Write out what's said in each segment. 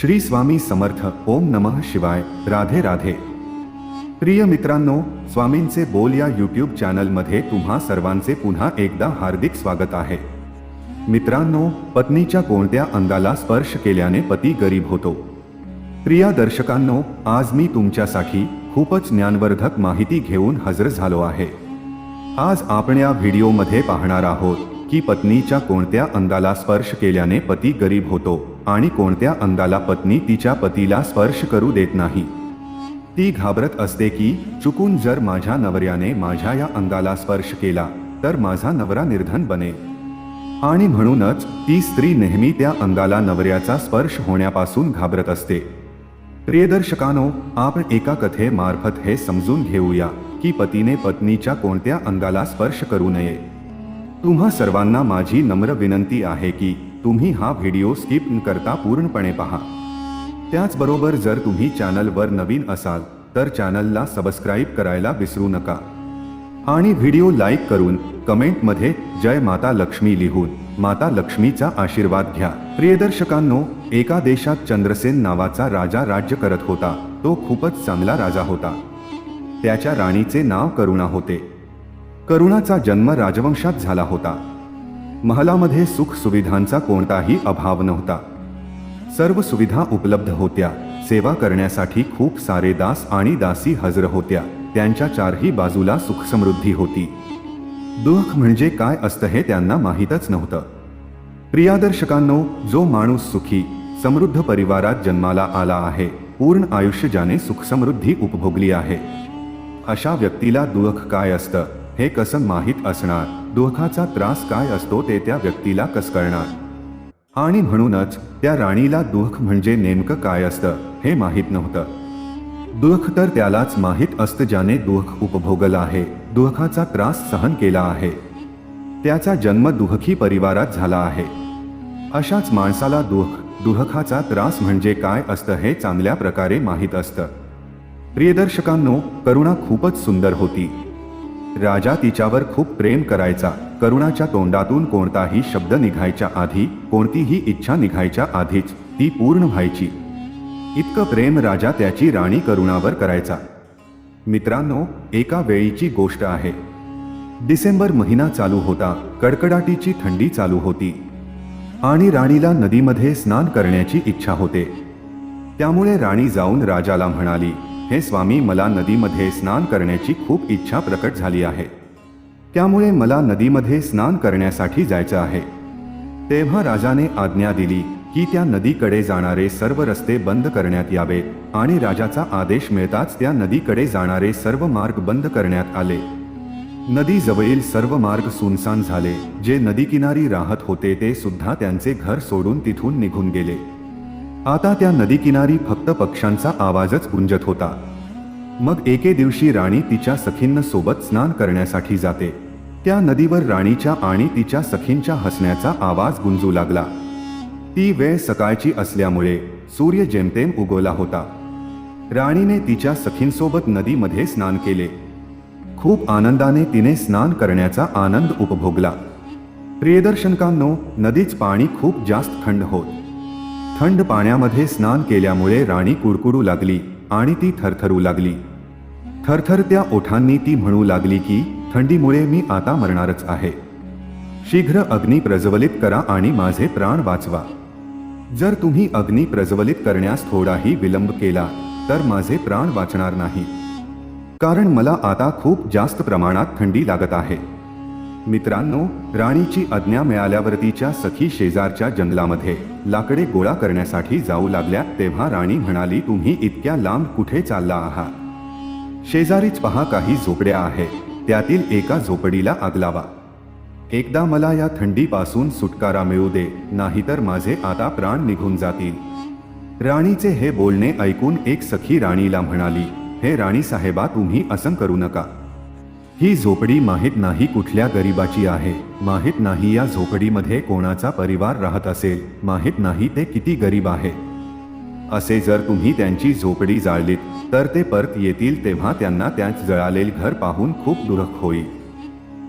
श्री स्वामी समर्थ ओम नमः शिवाय राधे राधे. प्रिय मित्रांनो स्वामींचे बोल या यूट्यूब चॅनलमध्ये तुम्हा सर्वांचे पुन्हा एकदा हार्दिक स्वागत आहे. मित्रांनो पत्नीच्या कोणत्या अंगाला स्पर्श केल्याने पती गरीब होतो? प्रिया दर्शकांनो आज मी तुमच्यासाठी खूपच ज्ञानवर्धक माहिती घेऊन हजर झालो आहे. आज आपण या व्हिडिओमध्ये पाहणार आहोत की पत्नीच्या कोणत्या अंगाला स्पर्श केल्याने पती गरीब होतो. आणि कोणत्या अंगाला पत्नी तिच्या पतीला स्पर्श करू देत नाही. ती घाबरत असते की चुकून जर माझ्या नवऱ्याने माझ्या या अंगाला स्पर्श केला तर माझा नवरा निर्धन बनेल आणि म्हणूनच ती स्त्री नेहमी त्या अंगाला नवऱ्याचा स्पर्श होण्यापासून घाबरत असते. प्रियदर्शकानो आपण एका कथेमार्फत हे समजून घेऊया की पतीने पत्नीच्या कोणत्या अंगाला स्पर्श करू नये. तुम्हा सर्वांना माझी नम्र विनंती आहे की तुम्ही हा व्हिडिओ स्किप न करता पूर्णपणे पहा. त्याचबरोबर जर तुम्ही चॅनलवर नवीन असाल तर चॅनलला सबस्क्राईब करायला विसरू नका. आणि व्हिडिओ लाईक करून कमेंटमध्ये जय माता लक्ष्मी लिहून माता लक्ष्मीचा आशीर्वाद घ्या. प्रियदर्शकांनो एका देशात चंद्रसेन नावाचा राजा राज्य करत होता. तो खूपच चांगला राजा होता. त्याच्या राणीचे नाव करुणा होते. करुणाचा जन्म राजवंशात झाला होता. महलामध्ये सुख सुविधांचा कोणताही अभाव नव्हता. सर्व सुविधा उपलब्ध होत्या. सेवा करण्यासाठी खूप सारे दास आणि दासी हजर होत्या. त्यांच्या चारही बाजूला सुखसमृद्धी होती. दुःख म्हणजे काय असतं हे त्यांना माहीतच नव्हतं. प्रियादर्शकांनो जो माणूस सुखी समृद्ध परिवारात जन्माला आला आहे पूर्ण आयुष्य ज्याने सुखसमृद्धी उपभोगली आहे. अशा व्यक्तीला दुःख काय असतं हे कसं माहीत असणार? दुःखाचा त्रास काय असतो ते त्या व्यक्तीला कसकळणार. आणि म्हणूनच त्या राणीला दुःख म्हणजे नेमकं काय असतं हे माहीत नव्हतं. दुःख तर त्यालाच माहीत असतं ज्याने दुःख उपभोगलं आहे दुःखाचा त्रास सहन केला आहे. त्याचा जन्म दुःखी परिवारात झाला आहे. अशाच माणसाला दुःख दुःखाचा त्रास म्हणजे काय असतं हे चांगल्या प्रकारे माहीत असतं. प्रियदर्शकांनो करुणा खूपच सुंदर होती. राजा तिच्यावर खूप प्रेम करायचा. करुणाच्या तोंडातून कोणताही शब्द निघायच्या आधी कोणतीही इच्छा निघायच्या आधीच ती पूर्ण व्हायची. इतकं प्रेम राजा त्याची राणी करुणावर करायचा. मित्रांनो एका वेळीची गोष्ट आहे. डिसेंबर महिना चालू होता कडकडाटीची थंडी चालू होती. आणि राणीला नदीमध्ये स्नान करण्याची इच्छा होते. त्यामुळे राणी जाऊन राजाला म्हणाली हे स्वामी मला नदीमध्ये स्नान करण्याची खूप इच्छा प्रकट झाली आहे. त्यामुळे मला नदीमध्ये स्नान करण्यासाठी जायचं आहे. तेव्हा राजाने आज्ञा दिली की त्या नदीकडे जाणारे सर्व रस्ते बंद करण्यात यावे आणि राजाचा आदेश मिळताच त्या नदीकडे जाणारे सर्व मार्ग बंद करण्यात आले. नदीजवळील सर्व मार्ग सुनसान झाले जे नदीकिनारी राहत होते ते सुद्धा त्यांचे घर सोडून तिथून निघून गेले. आता त्या नदीकिनारी फक्त पक्ष्यांचा आवाजच गुंजत होता. मग एके दिवशी राणी तिच्या सखींना सोबत स्नान करण्यासाठी जाते. त्या नदीवर राणीच्या आणि तिच्या सखींच्या हसण्याचा आवाज गुंजू लागला. ती वेळ सकाळची असल्यामुळे सूर्य जेमतेम उगवला होता. राणीने तिच्या सखींसोबत नदीमध्ये स्नान केले. खूप आनंदाने तिने स्नान करण्याचा आनंद उपभोगला. प्रियदर्शनकांनो नदीच पाणी खूप जास्त थंड होत. थंड पाण्यामध्ये स्नान केल्यामुळे राणी कुरकुरू लागली आणि ती थरथरू लागली. थरथरत्या ओठांनी ती म्हणू लागली की थंडीमुळे मी आता मरणारच आहे. शीघ्र अग्नी प्रज्वलित करा आणि माझे प्राण वाचवा. जर तुम्ही अग्नी प्रज्वलित करण्यास थोडाही विलंब केला तर माझे प्राण वाचणार नाही. कारण मला आता खूप जास्त प्रमाणात थंडी लागत आहे. मित्रांनो राणीची आज्ञा मिळाल्यावर तिच्या सखी शेजारच्या जंगलामध्ये लाकडे गोळा करण्यासाठी जाऊ लागल्या तेव्हा राणी म्हणाली तुम्ही इतक्या लांब कुठे चालला आहात? शेजारीच पहा काही झोपड्या आहेत. त्यातील एका झोपडीला आग लावा. एकदा मला या थंडीपासून सुटकारा मिळू दे नाहीतर माझे आता प्राण निघून जातील. राणीचे हे बोलणे ऐकून एक सखी राणीला म्हणाली हे राणी साहेबा तुम्ही असं करू नका. ही झोपडी माहीत नाही कुठल्या गरिबाची आहे. माहीत नाही या झोपडीमध्ये कोणाचा परिवार राहत असेल. माहीत नाही ते किती गरीब आहे. असे जर तुम्ही त्यांची झोपडी जाळलीत तर ते परत येतील तेव्हा त्यांना त्याच जळालेल घर पाहून खूप दुःख होईल.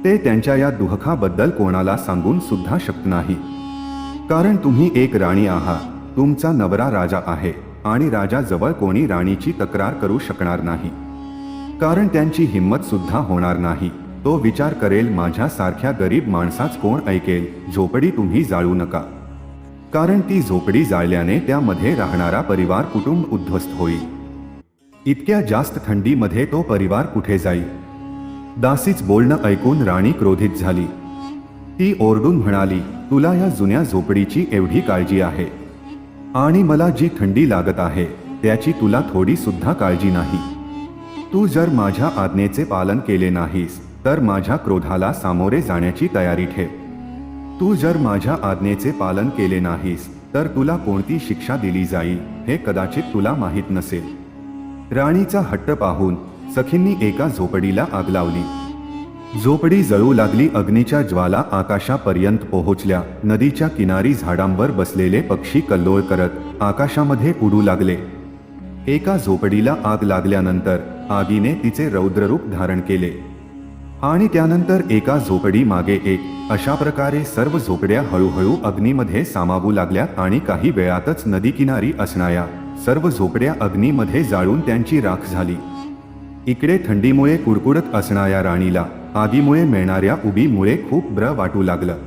ते त्यांच्या या दुःखाबद्दल कोणाला सांगून सुद्धा शकत नाही. कारण तुम्ही एक राणी आहात. तुमचा नवरा राजा आहे. आणि राजाजवळ कोणी राणीची तक्रार करू शकणार नाही. कारण त्यांची हिंमत सुद्धा होणार नाही. तो विचार करेल माझ्यासारख्या गरीब माणसाच कोण ऐकेल? झोपडी तुम्ही जाळू नका. कारण ती झोपडी जाळल्याने त्यामध्ये राहणारा परिवार कुटुंब उद्ध्वस्त होईल. इतक्या जास्त थंडीमध्ये तो परिवार कुठे जाईल? दासीच बोलणं ऐकून राणी क्रोधित झाली. ती ओरडून म्हणाली तुला या जुन्या झोपडीची एवढी काळजी आहे. आणि मला जी थंडी लागत आहे त्याची तुला थोडी सुद्धा काळजी नाही. तू जर माझ्या आज्ञेचे पालन केले नाहीस तर माझ्या क्रोधाला सामोरे जाण्याची तयारी ठेव. तू जर माझ्या आज्ञेचे पालन केले नाहीस तर तुला कोणती शिक्षा दिली जाईल हे कदाचित तुला माहीत नसेल. राणीचा हट्ट पाहून सखींनी एका झोपडीला आग लावली. झोपडी जळू लागली अग्नीच्या ज्वाला आकाशापर्यंत पोहोचल्या. नदीच्या किनारी झाडांवर बसलेले पक्षी कल्लोळ करत आकाशामध्ये उडू लागले. एका झोपडीला आग लागल्यानंतर आगीने तिचे रौद्ररूप धारण केले. आणि त्यानंतर एका झोपडी मागे एक अशा प्रकारे सर्व झोपड्या हळूहळू अग्नीमध्ये सामावू लागल्या आणि काही वेळातच नदीकिनारी असणाऱ्या सर्व झोपड्या अग्नीमध्ये जाळून त्यांची राख झाली. इकडे थंडीमुळे कुडकुडत असणाऱ्या राणीला आगीमुळे मिळणाऱ्या उबीमुळे खूप ब्र वाटू लागलं.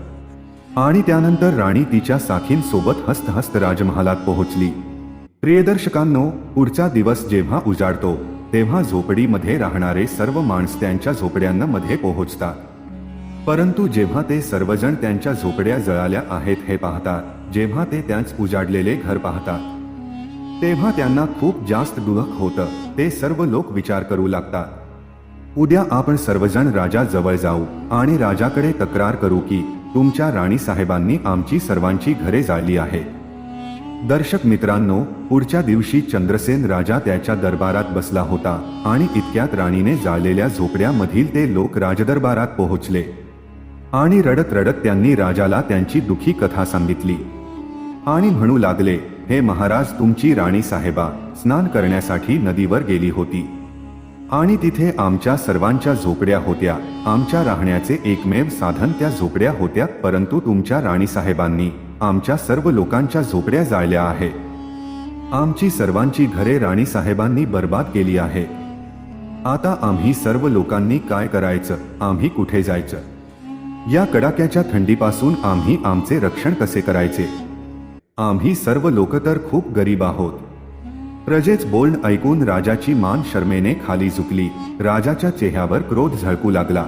आणि त्यानंतर राणी तिच्या साखींसोबत हस्तहस्त राजमहालात पोहोचली. प्रियदर्शकांनो पुढचा दिवस जेव्हा उजाडतो तेव्हा झोपडीमध्ये राहणारे सर्व माणस त्यांच्या झोपड्यांमध्ये पोहोचतात. परंतु जेव्हा ते सर्वजण त्यांच्या झोपड्या जळाल्या आहेत हे पाहतात जेव्हा ते त्यांच उजाडलेले घर पाहतात. तेव्हा त्यांना खूप जास्त दुःख होतं ते सर्व लोक विचार करू लागतात. उद्या आपण सर्वजण राजा जवळ जाऊ आणि राजाकडे तक्रार करू की तुमच्या राणी साहेबांनी आमची सर्वांची घरे जाळली आहेत. दर्शक मित्रांनो पुढच्या दिवशी चंद्रसेन राजा त्याच्या दरबारात बसला होता आणि इतक्यात राणीने जाळलेल्या झोपड्यामधील ते लोक राजदरबारात पोहोचले. आणि रडत रडत त्यांनी राजाला त्यांची दुखी कथा सांगितली. आणि म्हणू लागले हे महाराज तुमची राणी साहेबा स्नान करण्यासाठी नदीवर गेली होती. आणि तिथे आमच्या सर्वांच्या झोपड्या होत्या. आमच्या राहण्याचे एकमेव साधन त्या झोपड्या होत्या परंतु तुमच्या राणीसाहेबांनी आमच्या सर्व लोकांच्या झोपड्या जाळल्या आहे आमची सर्वांची घरे राणी साहेबांनी बर्बाद केली आहे आता आम्ही सर्व लोकांनी काय करायचं? आम्ही कुठे जायचं? या कडाक्याच्या थंडीपासून आम्ही आमचे रक्षण कसे करायचे? आम्ही सर्व लोक तर खूप गरीब आहोत. प्रजेच बोलण ऐकून राजाची मान शर्मेने खाली झुकली. राजाच्या चेहऱ्यावर क्रोध झळकू लागला.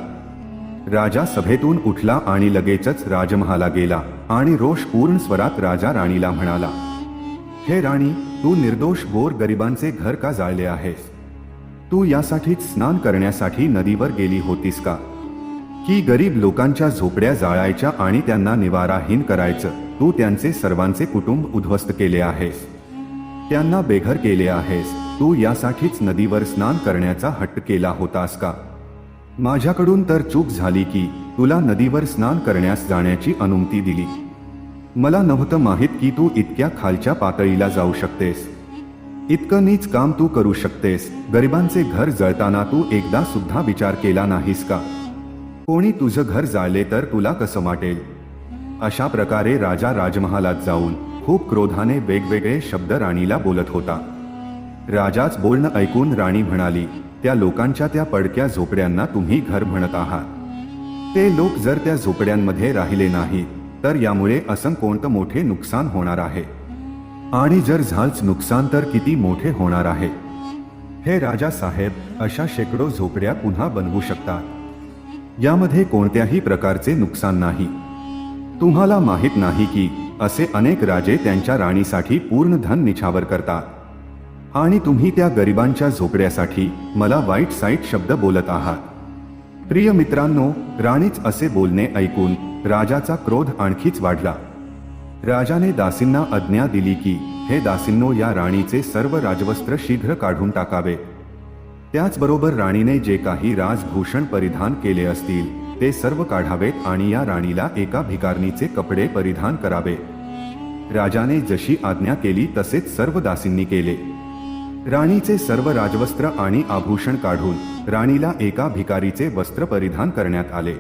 राजा सभेतून उठला आणि लगेचच राजमहाला गेला. आणि रोषपूर्ण स्वरात राजा राणीला म्हणाला हे राणी तू निर्दोष गोर गरिबांचे घर का जाळले आहेस? तू यासाठीच स्नान करण्यासाठी नदीवर गेली होतीस का? की गरीब लोकांच्या झोपड्या जाळायच्या आणि त्यांना निवाराहीन करायचं? तू त्यांचे सर्वांचे कुटुंब उद्ध्वस्त केले आहेस. त्यांना बेघर केले आहेस. तू यासाठीच नदीवर स्नान करण्याचा हट्ट केला होतास का? माझ्याकडून तर चूक झाली की तुला नदीवर स्नान करण्यास जाण्याची अनुमती दिली. मला नव्हतं माहीत की तू इतक्या खालच्या पातळीला जाऊ शकतेस. इतकं नीच काम तू करू शकतेस. गरिबांचे घर जळताना तू एकदा सुद्धा विचार केला नाहीस का? कोणी तुझं घर जाळले तर तुला कसं वाटेल? अशा प्रकारे राजा राजमहालात जाऊन खूप क्रोधाने वेगवेगळे शब्द राणीला बोलत होता. राजाच बोलणं ऐकून राणी म्हणाली त्या लोकांच्या त्या पडक्या झोपड्यांना तुम्ही घर म्हणत आहात. ते लोक जर त्या झोपड्यांमध्ये राहिले नाहीत तर यामुळे असं कोणतं मोठे नुकसान होणार आहे. आणि जर झालच नुकसान तर किती मोठे होणार आहे. हे राजा साहेब अशा शेकडो झोपड्या पुन्हा बनवू शकतात. यामध्ये कोणत्याही प्रकारचे नुकसान नाही. तुम्हाला माहीत नाही की असे अनेक राजे त्यांच्या राणीसाठी पूर्ण धन निछावर करतात. आणि तुम्ही त्या गरिबांच्या झोपड्यासाठी मला वाईट साईट शब्द बोलत आहात. प्रिय मित्रांनो राणीच असे बोलणे ऐकून राजाचा क्रोध आणखीच वाढला. राजाने दासींना आज्ञा दिली की हे दासींनो या राणीचे सर्व राजवस्त्र शीघ्र काढून टाकावे. त्याचबरोबर राणीने जे काही राजभूषण परिधान केले असतील ते सर्व काढावेत आणि या राणीला एका भिकारणीचे कपडे परिधान करावे. राजाने जशी आज्ञा केली तसेच सर्व दासींनी केले. राणीचे सर्व राजवस्त्र आणि आभूषण काढून राणीला एका भिकारीचे वस्त्र परिधान करण्यात आले.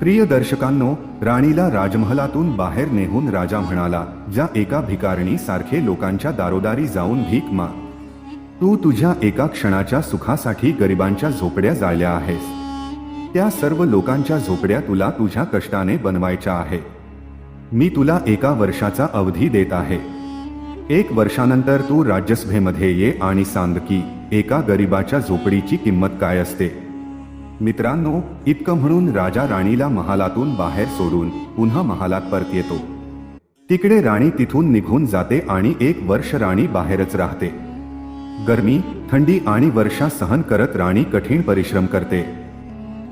प्रिय दर्शकांनो राणीला राजमहलातून बाहेर नेहून राजा म्हणाला ज्या एका भिकारणी सारखे लोकांच्या दारोदारी जाऊन भीक मा. तू तुझ्या एका क्षणाच्या सुखासाठी गरिबांच्या झोपड्या जाळल्या आहेस. त्या सर्व लोकांच्या झोपड्या तुला तुझ्या कष्टाने बनवायच्या आहे. मी तुला एका वर्षाचा अवधी देत आहे. एक वर्षानंतर तू राज्यसभेमध्ये ये आणि सांग की एका गरिबाच्या झोपडीची किंमत काय असते? मित्रांनो इतकं म्हणून राजा राणीला महालातून बाहेर सोडून पुन्हा महालात परत येतो. तिकडे राणी तिथून निघून जाते आणि एक वर्ष राणी बाहेरच राहते. गर्मी थंडी आणि वर्षा सहन करत राणी कठीण परिश्रम करते.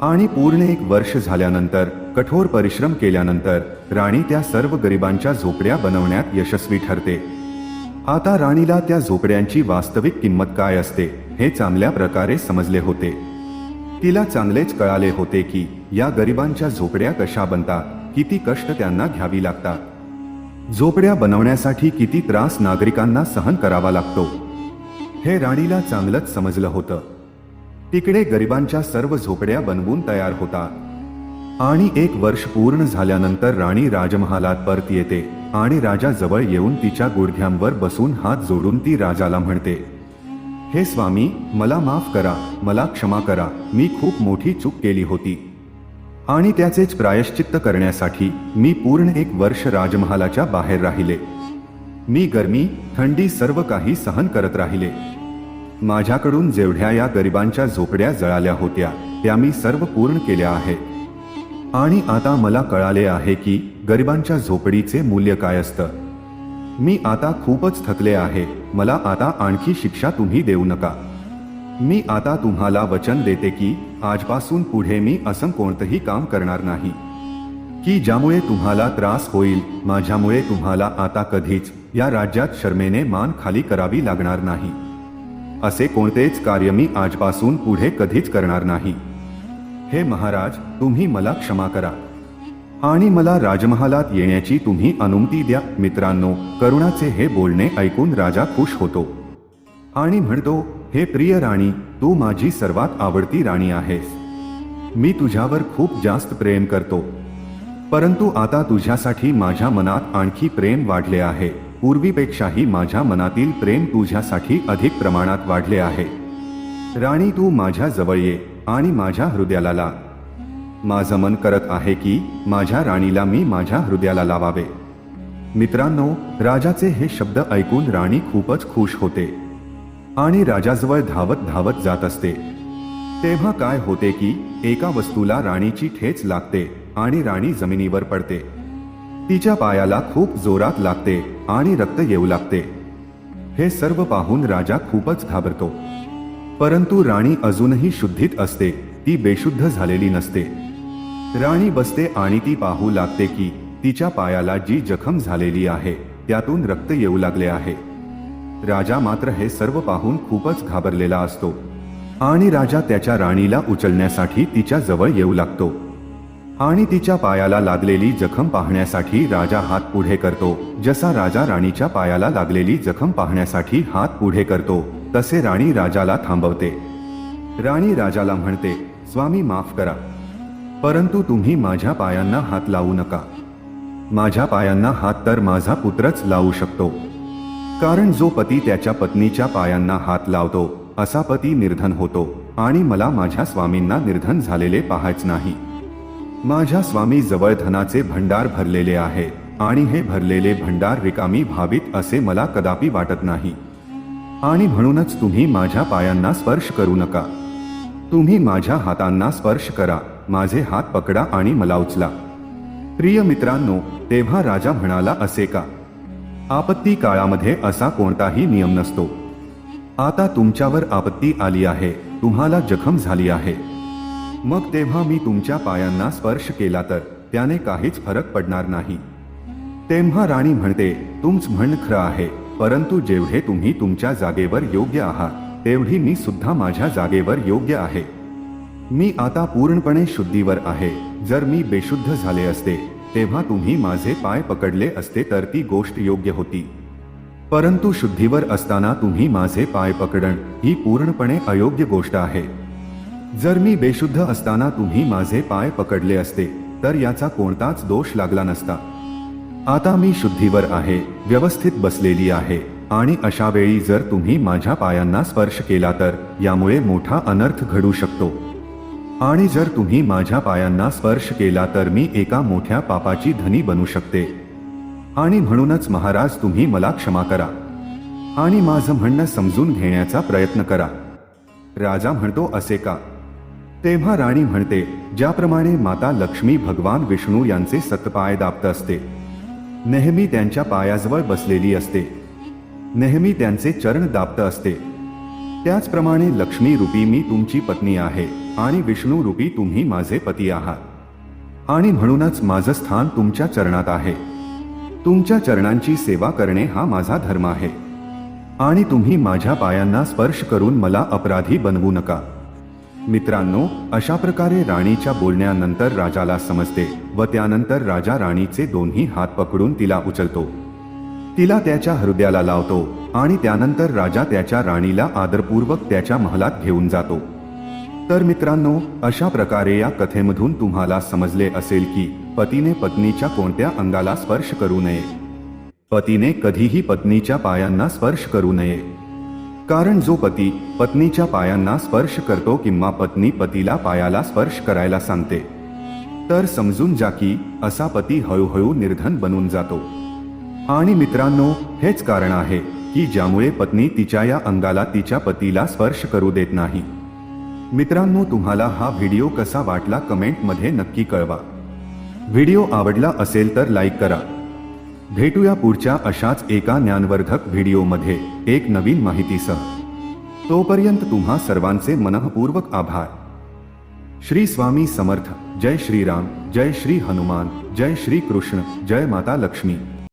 आणि पूर्ण एक वर्ष झाल्यानंतर कठोर परिश्रम केल्यानंतर राणी त्या सर्व गरिबांच्या झोपड्या बनवण्यात यशस्वी ठरते. आता राणीला त्या झोपड्यांची वास्तविक किंमत काय असते हे चांगल्या प्रकारे समजले होते. तिला चांगलेच कळाले होते की या गरिबांच्या झोपड्या कशा बनतात किती कष्ट त्यांना घ्यावी लागतात. झोपड्या बनवण्यासाठी किती त्रास नागरिकांना सहन करावा लागतो. हे राणीला चांगलंच समजलं होतं. तिकडे गरिबांच्या सर्व झोपड्या बनवून तयार होतात. आणि एक वर्ष पूर्ण झाल्यानंतर राणी राजमहालात परत येते. आणि राजा जवळ येऊन तिच्या गुडघ्यांवर बसून हात जोडून ती राजाला म्हणते हे स्वामी मला माफ करा मला क्षमा करा मी खूप मोठी चूक केली होती. आणि त्याचेच प्रायश्चित्त करण्यासाठी मी पूर्ण एक वर्ष राजमहालाच्या बाहेर राहिले. मी गरमी थंडी सर्व काही सहन करत राहिले. माझ्याकडून जेवढ्या या गरिबांच्या झोपड्या जळाल्या होत्या त्या मी सर्व पूर्ण केल्या आहेत. आणि आता मला कळाले आहे की गरिबांच्या झोपडीचे मूल्य काय असतं. मी आता खूपच थकले आहे. मला आता आणखी शिक्षा तुम्ही देऊ नका. मी आता तुम्हाला वचन देते की आजपासून पुढे मी असं कोणतंही काम करणार नाही. की ज्यामुळे तुम्हाला त्रास होईल माझ्यामुळे तुम्हाला आता कधीच या राज्यात शर्मेने मान खाली करावी लागणार नाही. असे कोणतेच कार्य मी आजपासून पुढे कधीच करणार नाही. हे महाराज तुम्ही मला क्षमा करा. आणि मला राजमहालात येण्याची तुम्ही अनुमती द्या. मित्रांनो करुणाचे हे बोलणे ऐकून राजा खुश होतो. आणि म्हणतो हे प्रिय राणी तू माझी सर्वात आवडती राणी आहेस. मी तुझ्यावर खूप जास्त प्रेम करतो. परंतु आता तुझ्यासाठी माझ्या मनात आणखी प्रेम वाढले आहे. पूर्वीपेक्षाही माझ्या मनातील प्रेम तुझ्यासाठी अधिक प्रमाणात वाढले आहे. राणी तू माझ्या जवळ ये. आणि माझ्या हृदयाला ला माझं मन करत आहे की माझ्या राणीला मी माझ्या हृदयाला लावावे. मित्रांनो राजाचे हे शब्द ऐकून राणी खूपच खुश होते. आणि राजाजवळ धावत धावत जात असते. तेव्हा काय होते की एका वस्तूला राणीची ठेच लागते आणि राणी जमिनीवर पडते. तिच्या पायाला खूप जोरात लागते आणि रक्त येऊ लागते. हे सर्व पाहून राजा खूपच घाबरतो. परंतु राणी अजूनही शुद्धीत असते ती बेशुद्ध झालेली नसते. राणी बसते आणि ती पाहू लागते की तिच्या पायाला जी जखम झालेली आहे त्यातून रक्त येऊ लागले आहे. राजा मात्र हे सर्व पाहून खूपच घाबरलेला असतो. आणि राजा त्याच्या राणीला उचलण्यासाठी तिच्या जवळ येऊ लागतो. आणि तिच्या पायाला लागलेली जखम पाहण्यासाठी राजा हात पुढे करतो जसा राजा राणीच्या पायाला लागलेली जखम पाहण्यासाठी हात पुढे करतो. तसे राणी राजाला थांबवते. राणी राजाला म्हणते स्वामी माफ करा. परंतु तुम्ही माझ्या पायांना हात लावू नका. माझ्या पायांना हात तर माझा पुत्रच लावू शकतो. कारण जो पती त्याच्या पत्नीच्या पायांना हात लावतो असा पती निर्धन होतो आणि मला माझ्या स्वामींना निर्धन झालेले पाहायच नाही. माझ्या स्वामी जवळ धनाचे भंडार भरलेले आहे आणि हे भरलेले भंडार रिकामी भावित असे मला कदापि वाटत नाही. आणि म्हणूनच तुम्ही माझ्या पायांना स्पर्श करू नका. तुम्ही माझ्या हातांना स्पर्श करा. माझे हात पकडा आणि मला उचला. प्रिय मित्रांनो तेव्हा राजा म्हणाला असे का? आपत्ती काळामध्ये असा कोणताही नियम नसतो. आता तुमच्यावर आपत्ती आली आहे. तुम्हाला जखम झाली आहे. मग तेव्हा मी तुमच्या पायांना स्पर्श केला तर त्याने काहीच फरक पडणार नाही. तेव्हा राणी म्हणते तुमच म्हण खरं आहे. परंतु जेवढे तुम्ही तुमच्या जागेवर योग्य आहात तेवढी मी सुद्धा माझ्या जागेवर योग्य आहे. मी आता पूर्णपणे शुद्धीवर आहे. जर मी बेशुद्ध झाले असते तेव्हा तुम्ही माझे पाय पकडले असते तर ती गोष्ट योग्य होती. परंतु शुद्धीवर असताना तुम्ही माझे पाय पकडण ही पूर्णपणे अयोग्य गोष्ट आहे. जर मी बेशुद्ध असताना तुम्ही माझे पाय पकडले असते तर याचा कोणताच दोष लागला नसता. आता मी शुद्धीवर आहे व्यवस्थित बसलेली आहे आणि अशा वेळी जर तुम्ही माझ्या पायांना स्पर्श केला तर यामुळे मोठा अनर्थ घडू शकतो. आणि जर तुम्ही माझ्या पायांना स्पर्श केला तर मी एका मोठ्या पापाची धनी बनू शकते. आणि म्हणूनच महाराज तुम्ही मला क्षमा करा. आणि माझं म्हणणं समजून घेण्याचा प्रयत्न करा. राजा म्हणतो असे का? तेव्हा राणी म्हणते ज्याप्रमाणे माता लक्ष्मी भगवान विष्णू यांचे सतपाय दाबत असते नेहमी त्यांच्या पायाजवळ बसलेली असते. नेहमी त्यांचे चरण दाबत असते. त्याचप्रमाणे लक्ष्मी रूपी मी तुमची पत्नी आहे आणि विष्णू रूपी तुम्ही माझे पती आहात. आणि म्हणूनच माझं स्थान तुमच्या चरणात आहे. तुमच्या चरणांची सेवा करणे हा माझा धर्म आहे. आणि तुम्ही माझ्या पायांना स्पर्श करून मला अपराधी बनवू नका. मित्रांनो अशा प्रकारे राणीच्या बोलण्यानंतर राजाला समजते व त्यानंतर राजा राणीचे दोन्ही हात पकडून तिला उचलतो. तिला त्याच्या हृदयाला लावतो आणि त्यानंतर राजा त्याच्या राणीला आदरपूर्वक त्याच्या महालात घेऊन जातो. तर मित्रांनो अशा प्रकारे या कथेमधून तुम्हाला समजले असेल की पतीने पत्नीच्या कोणत्या अंगाला स्पर्श करू नये. पतीने कधीही पत्नीच्या पायांना स्पर्श करू नये. कारण जो पती पत्नीच्या पायांना स्पर्श करतो किंवा पत्नी पतीला पायाला स्पर्श करायला सांगते. तर समजून जा की असा पती हळूहळू निर्धन बनून जातो. आणि मित्रांनो हेच कारण आहे की ज्यामुळे पत्नी तिच्या या अंगाला तिच्या पतीला स्पर्श करू देत नाही. मित्रांनो तुम्हाला हा व्हिडिओ कसा वाटला कमेंटमध्ये नक्की कळवा. व्हिडिओ आवडला असेल तर लाईक करा. भेटूया पुढच्या अशाच एका ज्ञानवर्धक व्हिडिओमध्ये एक नवीन माहितीसह. तोपर्यंत तुम्हा सर्वांचे मनपूर्वक आभार. श्री स्वामी समर्थ. जय श्रीराम. जय श्री हनुमान. जय श्री कृष्ण. जय माता लक्ष्मी.